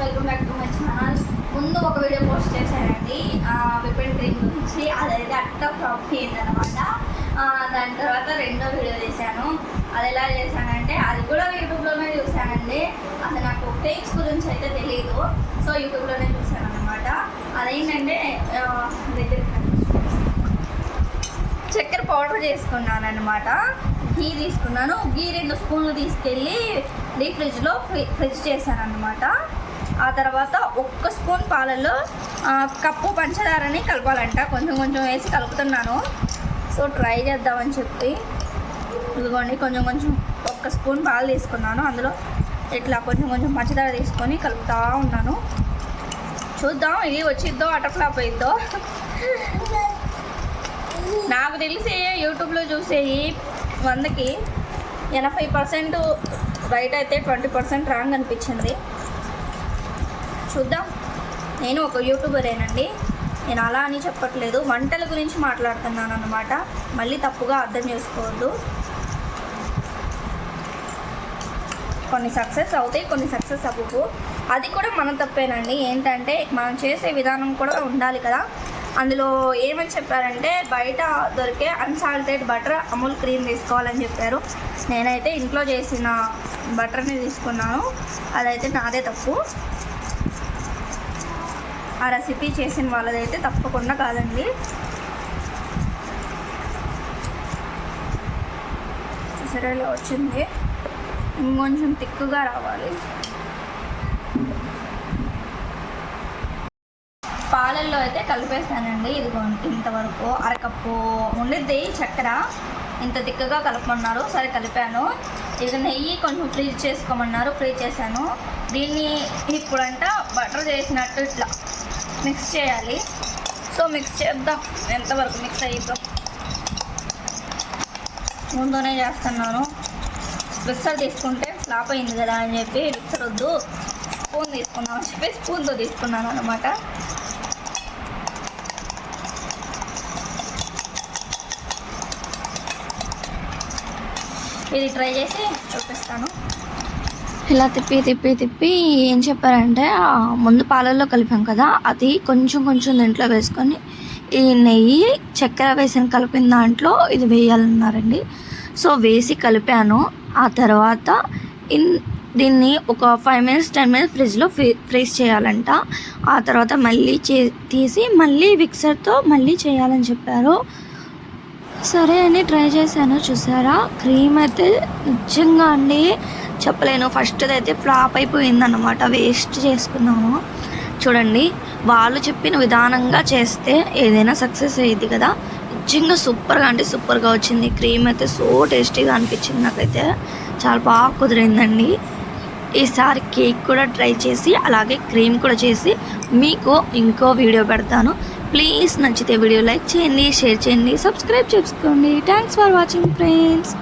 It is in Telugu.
Welcome back to my channel ముందు ఒక వీడియో పోస్ట్ చేశానండి. విపిన్ క్రీమ్ గురించి అదైతే అట్ట ఫ్లాప్ అయిందనమాట దాని తర్వాత రెండో వీడియో చేశాను. అది ఎలా చేశానంటే అది కూడా యూట్యూబ్లోనే చూశానండి. అసలు నాకు టేక్స్ గురించి అయితే తెలియదు సో యూట్యూబ్లోనే చూశాను అనమాట అదేంటంటే చక్కెర పౌడర్ చేసుకున్నాను అనమాట ఘీ తీసుకున్నాను. ఘీ రెండు స్పూన్లు తీసుకెళ్ళి డీప్ ఫ్రిడ్జ్లో ఫ్రి ఫ్రిడ్జ్ చేశాను అనమాట ఆ తర్వాత ఒక్క స్పూన్ పాలలో కప్పు పంచదారని కలపాలంట. కొంచెం కొంచెం వేసి కలుపుతున్నాను. సో ట్రై చేద్దామని చెప్పి. ఇదిగోండి కొంచెం కొంచెం ఒక్క స్పూన్ పాలు తీసుకున్నాను. అందులో ఇట్లా కొంచెం కొంచెం పంచదార తీసుకొని కలుపుతూ ఉన్నాను. చూద్దాం ఇది వచ్చిద్దో అటఫ్లాప్ అయిద్దో. నాకు తెలిసి యూట్యూబ్లో చూసేవి వందకి ఎనభై పర్సెంట్ రైట్ అయితే ట్వంటీ పర్సెంట్ రాంగ్ అనిపించింది. చూద్దాం. నేను ఒక యూట్యూబరేనండి. నేను అలా అని చెప్పట్లేదు. వంటల గురించి మాట్లాడుతున్నాను అనమాట మళ్ళీ తప్పుగా అర్థం చేసుకోవద్దు. కొన్ని సక్సెస్ అవుతాయి కొన్ని సక్సెస్ అవ్వవు. అది కూడా మన తప్పేనండి. ఏంటంటే మనం చేసే విధానం కూడా ఉండాలి కదా. అందులో ఏమని చెప్పారంటే బయట దొరికే అన్సాల్టెడ్ బటర్ అమూల్ క్రీమ్ తీసుకోవాలని చెప్పారు. నేనైతే ఇంట్లో చేసిన బటర్ని తీసుకున్నాను. అదైతే నాదే తప్పు. ఆ రెసిపీ చేసిన వాళ్ళదైతే తప్పకుండా కాదండి. చూసారా ఇలా వచ్చింది. ఇంకొంచెం తిక్కుగా రావాలి. పాలల్లో అయితే కలిపేసానండి. ఇదిగో ఇంతవరకు అరకప్పు ఉండిద్ది చక్కెర. ఇంత తిక్కగా కలపమన్నారు. సరే కలిపాను. ఇక నెయ్యి కొంచెం ఫ్రీజ్ చేసుకోమన్నారు. ఫ్రీజ్ చేశాను. దీన్ని ఇప్పుడంట బటర్ చేసినట్టు ఇట్లా మిక్స్ చేయాలి. సో మిక్స్ చేద్దాం. ఎంతవరకు మిక్స్ అయిద్దాం ముందునే చేస్తున్నాను. మిక్సర్ తీసుకుంటే ఫ్లాప్ అయింది కదా అని చెప్పి మిక్సర్ వద్దు. స్పూన్ తీసుకున్నాను అని చెప్పి స్పూన్తో తీసుకున్నాను అనమాట ఇది ట్రై చేసి చూపిస్తాను. ఇలా తిప్పి తిప్పి తిప్పి ఏం చెప్పారంటే ముందు పాలల్లో కలిపాం కదా అది కొంచెం కొంచెం దీంట్లో వేసుకొని ఈ నెయ్యి చక్కెర వేసిన కలిపిన దాంట్లో ఇది వేయాలన్నారండి. సో వేసి కలిపాను. ఆ తర్వాత ఇన్ దీన్ని ఒక ఫైవ్ మినిట్స్ టెన్ మినిట్స్ ఫ్రిడ్జ్లో ఫ్రీ ఫ్రీజ్ చేయాలంట. ఆ తర్వాత మళ్ళీ చే తీసి మళ్ళీ మిక్సర్తో మళ్ళీ చేయాలని చెప్పారు. సరే అని ట్రై చేశాను చూసారా? క్రీమ్ అయితే నిజంగా అండి చెప్పలేను. ఫస్ట్ అయితే ఫ్లాప్ అయిపోయిందన్నమాట. వేస్ట్ చేసుకున్నాము. చూడండి వాళ్ళు చెప్పిన విధానంగా చేస్తే ఏదైనా సక్సెస్ అయ్యింది కదా. నిజంగా సూపర్గా అంటే సూపర్గా వచ్చింది. క్రీమ్ అయితే సో టేస్టీగా అనిపించింది నాకైతే. చాలా బాగా కుదిరిందండి. ఈసారి కేక్ కూడా ట్రై చేసి అలాగే క్రీమ్ కూడా చేసి మీకు ఇంకో వీడియో పెడతాను. ప్లీజ్ నచ్చితే వీడియో లైక్ చేయండి షేర్ చేయండి సబ్స్క్రైబ్ చేసుకోండి. Thanks for watching friends